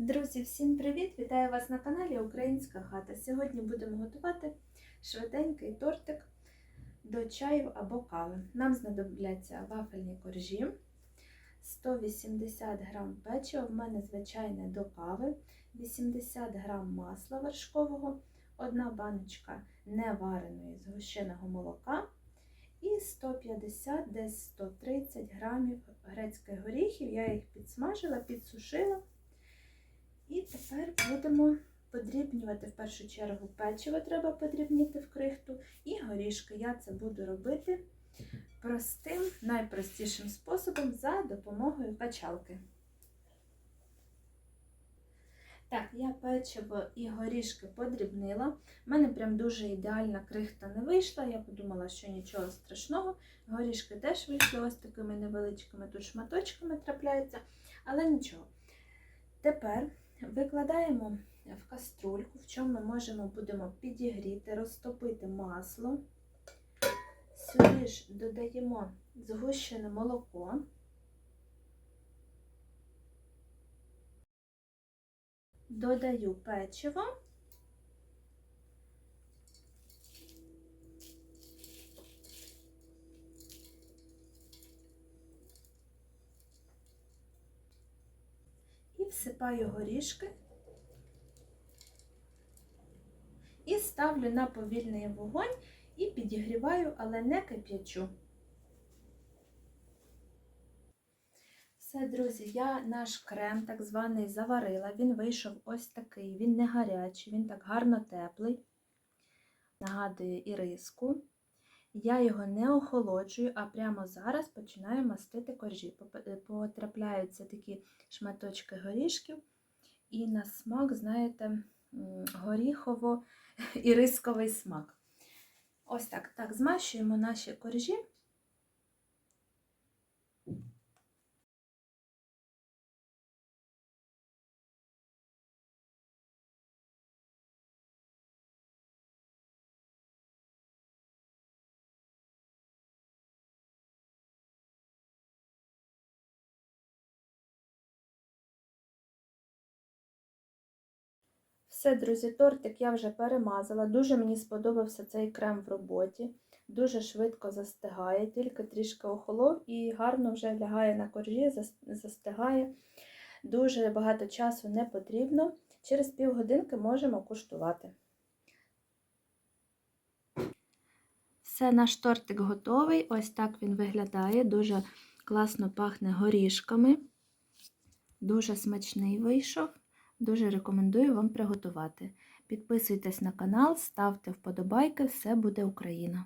Друзі, всім привіт! Вітаю вас на каналі Українська хата. Сьогодні будемо готувати швиденький тортик до чаю або кави. Нам знадобляться вафельні коржі, 180 г печива, в мене звичайне до кави, 80 г масла вершкового, одна баночка невареної згущеного молока і 150 десь 130 грамів грецьких горіхів. Я їх підсмажила, підсушила. І тепер будемо подрібнювати в першу чергу печиво треба подрібніти в крихту і горішки. Я це буду робити простим, найпростішим способом за допомогою качалки. Так, я печиво і горішки подрібнила. У мене прям дуже ідеальна крихта не вийшла. Я подумала, що нічого страшного. Горішки теж вийшли ось такими невеличкими тут шматочками трапляються, але нічого. Тепер викладаємо в каструльку, в чому ми можемо будемо підігріти, розтопити масло. Сюди ж додаємо згущене молоко. Додаю печиво. Всипаю горішки і ставлю на повільний вогонь і підігріваю, але не кип'ячу. Все, друзі, я наш крем, так званий, заварила. Він вийшов ось такий. Він не гарячий, він так гарно теплий, нагадує іриску. Я його не охолоджую, а прямо зараз починаю мастити коржі. Потрапляються такі шматочки горішків, і на смак, знаєте, горіхово-ірисковий смак. Ось так. Так, змащуємо наші коржі. Все, друзі, тортик я вже перемазала. Дуже мені сподобався цей крем в роботі. Дуже швидко застигає, тільки трішки охолов і гарно вже лягає на коржі, застигає. Дуже багато часу не потрібно. Через півгодинки можемо куштувати. Все, наш тортик готовий. Ось так він виглядає. Дуже класно пахне горішками. Дуже смачний вийшов. Дуже рекомендую вам приготувати. Підписуйтесь на канал, ставте вподобайки, все буде Україна!